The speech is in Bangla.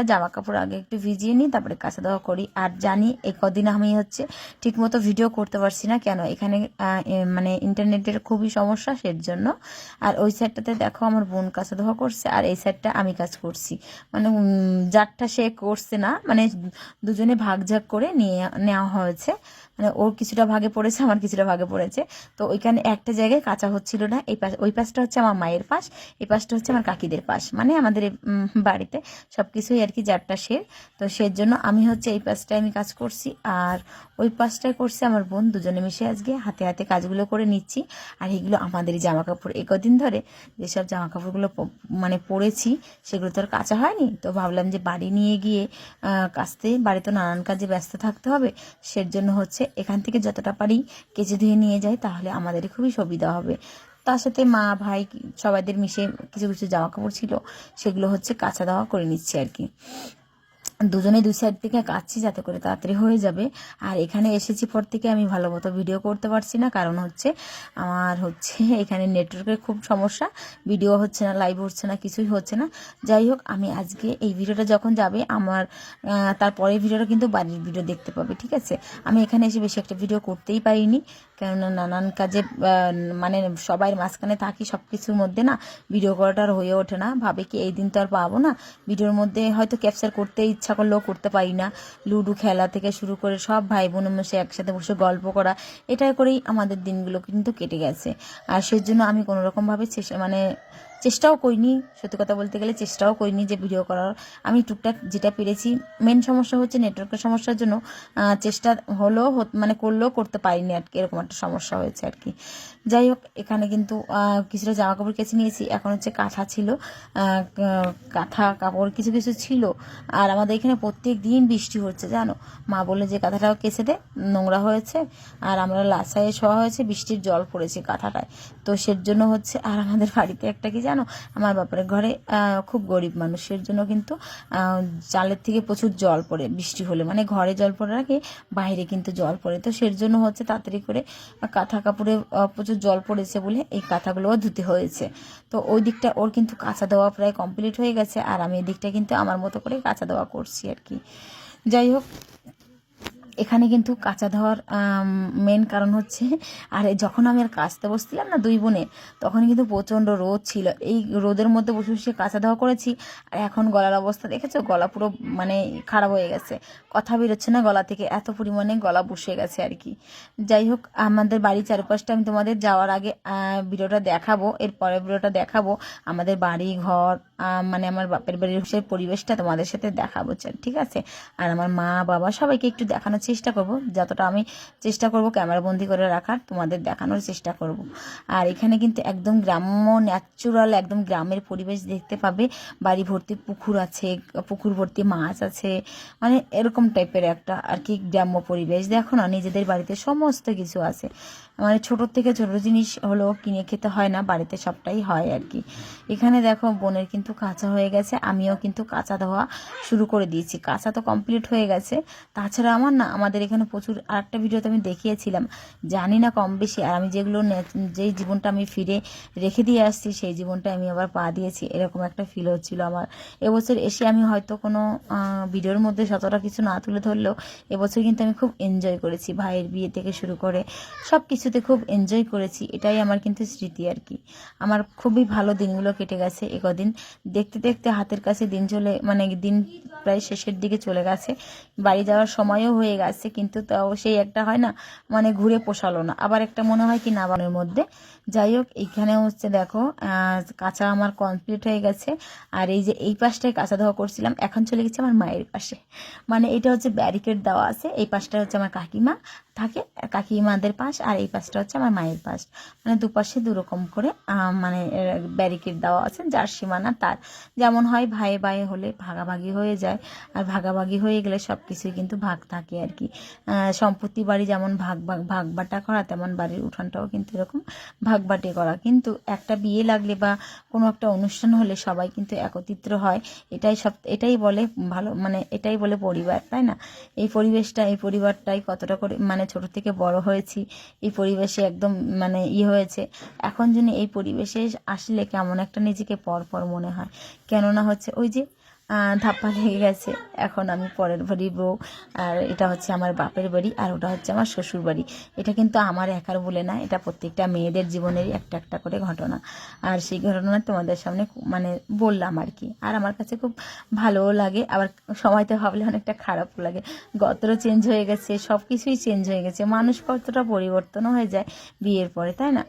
কয়েকটা জামা কাপড় আগে একটু ভিজিয়ে নিই, তারপরে কাঁচা দেওয়া করি। আর জানি এই কদিন আমি হচ্ছে ঠিকমতো ভিডিও করতে পারছি না কেন, এখানে মানে ইন্টারনেটের খুবই সমস্যা সের জন্য আর ওই সাইডটাতে দেখো আমার বোন কাঁচা ধোয়া করছে, আর এই সাইডটা আমি কাজ করছি। মানে যারটা সে করছে না মানে দুজনে ভাগ ঝাগ করে নিয়ে, নেওয়া হয়েছে। মানে ওর কিছুটা ভাগে পড়েছে, আমার কিছুটা ভাগে পড়েছে। তো ওইখানে একটা জায়গায় কাঁচা হচ্ছিল না। এই পাশ ওই পাশটা হচ্ছে আমার মায়ের পাশ, এই পাশটা হচ্ছে আমার কাকিদের পাশ। মানে আমাদের বাড়িতে সব কিছুই আর কি যারটা সে তো সের জন্য আমি হচ্ছে এই পাশটায় আমি কাজ করছি, আর ওই পাশটায় করছে আমার বোন। দুজনে মিশে আজকে হাতে হাতে কাজগুলো করে নিচ্ছি। আর এগুলো আমাদেরই জামা কাপড় এই কদিন ধরে যেসব জামা কাপড়গুলো মানে পরেছি, সেগুলো তো আর কাঁচা হয়নি। তো ভাবলাম যে বাড়ি নিয়ে গিয়ে কাচতে, বাড়িতে নানান কাজে ব্যস্ত থাকতে হবে। সের জন্য হচ্ছে এখান থেকে যতটা পারি কেচে ধুয়ে নিয়ে যাই, তাহলে আমাদের খুবই সুবিধা হবে। তার সাথে মা, ভাই সবাইদের মিশে কিছু কিছু জামা কাপড় ছিল, সেগুলো হচ্ছে কাঁচা দাওয়া করে নিচ্ছি আর কি। দুজনে দুই সাইড থেকে কাচ্ছি যাতে করে তাড়াতাড়ি হয়ে যাবে। আর এখানে এসেছি পর থেকে আমি ভালো মতো ভিডিও করতে পারছি না কারণ হচ্ছে আমার হচ্ছে এখানে নেটওয়ার্কের খুব সমস্যা। ভিডিও হচ্ছে না লাইভ হচ্ছে না কিছুই হচ্ছে না। যাই হোক আমি আজকে এই ভিডিওটা যখন যাবে আমার আহ, তারপরের ভিডিওটা কিন্তু বাড়ির ভিডিও দেখতে পাবে ঠিক আছে? আমি এখানে এসে বেশি একটা ভিডিও করতেই পারিনি কেননা নানান কাজে মানে সবাই মাঝখানে থাকি সব কিছুর মধ্যে না ভিডিও করাটা হয়ে ওঠে না। ভাবে কি এই দিন তো আর পাবো না। ভিডিওর মধ্যে হয়তো ক্যাপচার করতে ইচ্ছা করলেও করতে পারি না। লুডো খেলা থেকে শুরু করে সব ভাই বোন মিশে একসাথে বসে গল্প করা, এটাই করেই আমাদের দিনগুলো কিন্তু কেটে গেছে। আর সেজন্য আমি কোনোরকমভাবে মানে চেষ্টাও করিনি, সত্যি কথা বলতে গেলে চেষ্টাও করিনি যে ভিডিও করার। আমি টুকটাক যেটা পেরেছি মেন সমস্যা হচ্ছে নেটওয়ার্কের সমস্যার জন্য চেষ্টা হলো মানে করলেও করতে পারিনি আর কি, এরকম একটা সমস্যা হয়েছে আর কি। যাই হোক, এখানে কিন্তু কিছুটা জামা কাপড় কেচে নিয়েছি, এখন হচ্ছে কাঁথা ছিল কাঁথা কাপড় কিছু কিছু ছিল, আর আমাদের এখানে প্রত্যেক দিন বৃষ্টি হচ্ছে, জানো? মা বলে যে, কাঁথাটাও কেচে দে, নোংরা হয়েছে। আর আমরা লাসায় শোয়া হয়েছে, বৃষ্টির জল পড়েছে কাঁথাটায়। তো সের জন্য হচ্ছে, আর আমাদের বাড়িতে একটা কি জানো? আমার বাপের ঘরে খুব গরিব মানুষের জন্য কিন্তু চালের থেকে প্রচুর জল পড়ে বৃষ্টি হলে। মানে ঘরে জল পড়ার আগে বাইরে কিন্তু জল পড়ে। তো সের জন্য হচ্ছে তাড়াতাড়ি করে কাঁথা কাপড়ে প্রচুর জল পড়েছে বলে এই কাঁথাগুলোও ধুতে হয়েছে। তো ওই দিকটা ওর কিন্তু কাঁচা দেওয়া প্রায় কমপ্লিট হয়ে গেছে। আর আমি এই দিকটা কিন্তু আমার মতো করে কাঁচা দেওয়া করছি আর কি। যাই হোক এখানে কিন্তু কাঁচা ধোয়ার মেন কারণ হচ্ছে, আর যখন আমি আর কাচতে বসছিলাম না দুই বোনে তখন কিন্তু প্রচণ্ড রোদ ছিল। এই রোদের মধ্যে বসে বসে কাঁচা ধোয়া করেছি, আর এখন গলার অবস্থা দেখেছ? গলা পুরো মানে খারাপ হয়ে গেছে। কথা বেরোচ্ছে না গলা থেকে, এত পরিমাণে গলা বসে গেছে আর কি। যাই হোক, আমাদের বাড়ির চারপাশটা আমি তোমাদের যাওয়ার আগে ভিডিওটা দেখাবো, এর পরের ভিডিওটা দেখাবো। আমাদের বাড়ি, ঘর মানে আমার বাপের বাড়ির পরিবেশটা তোমাদের সাথে দেখাবো, ঠিক আছে? আর আমার মা, বাবা সবাইকে একটু দেখানোর চেষ্টা করব, যতটা আমি চেষ্টা করব ক্যামেরা বন্দি করে রাখার, তোমাদের দেখানোর চেষ্টা করব। আর এখানে কিন্তু একদম গ্রাম্য ন্যাচুরাল একদম গ্রামের পরিবেশ দেখতে পাবে। বাড়ি ভর্তি পুকুর আছে, পুকুর ভর্তি মাছ আছে মানে এরকম টাইপের একটা আর কি গ্রাম্য পরিবেশ। দেখো না, নিজেদের বাড়িতে সমস্ত কিছু আছে। মানে ছোট থেকে ছোট জিনিস হলো কিনে খেতে হয় না, বাড়িতে সবটাই হয় আর কি। এখানে দেখো বোনের কিন্তু কাঁচা হয়ে গেছে, আমিও কিন্তু কাঁচা ধোয়া শুরু করে দিয়েছি। কাঁচা তো কমপ্লিট হয়ে গেছে। তাছাড়া আমার না, আমাদের এখানে প্রচুর আর আরেকটা ভিডিওতে আমি দেখিয়েছিলাম, জানি না কম বেশি, আর আমি যেগুলো যেই জীবনটা আমি ফিরে রেখে দিয়ে আসছি, সেই জীবনটা আমি আবার পা দিয়েছি, এরকম একটা ফিল হচ্ছিল আমার। এবছর এসে আমি হয়তো কোনো ভিডিওর মধ্যে শতটা কিছু না তুলে ধরলেও, এবছর কিন্তু আমি খুব এনজয় করেছি, ভাইয়ের বিয়ে থেকে শুরু করে সব কিছুতে খুব এনজয় করেছি, এটাই আমার কিন্তু স্মৃতি আর কি। আমার খুবই ভালো দিনগুলো কেটে গেছে এ কদিন। দেখতে দেখতে হাতের কাছে দিন চলে মানে দিন প্রায় শেষের দিকে চলে গেছে। বাড়ি যাওয়ার সময়ও হয়ে গেছে, কিন্তু তাও সেই একটা হয় না মানে ঘুরে পোষালো না। আবার একটা মনে হয় কি না বানের মধ্যে। যাই হোক, এইখানে হচ্ছে দেখো কাঁচা আমার কমপ্লিট হয়ে গেছে। আর এই যে এই পাশটায় কাঁচা ধোয়া করছিলাম, এখন চলে গেছে আমার মায়ের পাশে। মানে এটা হচ্ছে ব্যারিকেড দেওয়া আছে, এই পাশটা হচ্ছে আমার কাকিমা। থাকে কাকিমাদের পাশ আর এই পাশটা হচ্ছে আমার মায়ের পাশ। মানে দুপাশে দুরকম করে মানে ব্যারিকেড দেওয়া আছে যার সীমানা তার। যেমন হয় ভাইয়ে ভাইয়ে হলে ভাগাভাগি হয়ে যায়, আর ভাগাভাগি হয়ে গেলে সব কিছুই কিন্তু ভাগ থাকে আর কি। সম্পত্তি বাড়ি যেমন ভাগ ভাগ ভাগ বাটা করা, তেমন বাড়ির উঠানটাও কিন্তু এরকম ভাগ বাটে করা। কিন্তু একটা বিয়ে লাগলে বা কোনো একটা অনুষ্ঠান হলে সবাই কিন্তু একত্রিত হয়। এটাই সব, এটাই বলে ভালো মানে এটাই বলে পরিবার, তাই না? এই পরিবেশটা, এই পরিবারটাই কতটা করে মানে ছোট থেকে বড় হয়েছি, এই পরিবেশে একদম মানে ই হয়েছে। এখন যিনি এই পরিবেশে আসলে কেমন একটা নিজেকে পরপর পর মনে হয়। কেননা হচ্ছে ওই যে ধাপ্পা লেগে গেছে। এখন আমি পরের বাড়ি বউ, আর এটা হচ্ছে আমার বাপের বাড়ি, আর ওটা হচ্ছে আমার শ্বশুর বাড়ি। এটা কিন্তু আমার একার বলে না, এটা প্রত্যেকটা মেয়েদের জীবনেরই একটা একটা করে ঘটনা। আর সেই ঘটনা তোমাদের সামনে মানে বললাম আর কি। আর আমার কাছে খুব ভালোও লাগে, আবার সময়তে ভাবলে অনেকটা খারাপও লাগে। গত্র চেঞ্জ হয়ে গেছে সব কিছুই চেঞ্জ হয়ে গেছে। মানুষ কতটা পরিবর্তনও হয়ে যায় বিয়ের পরে, তাই না?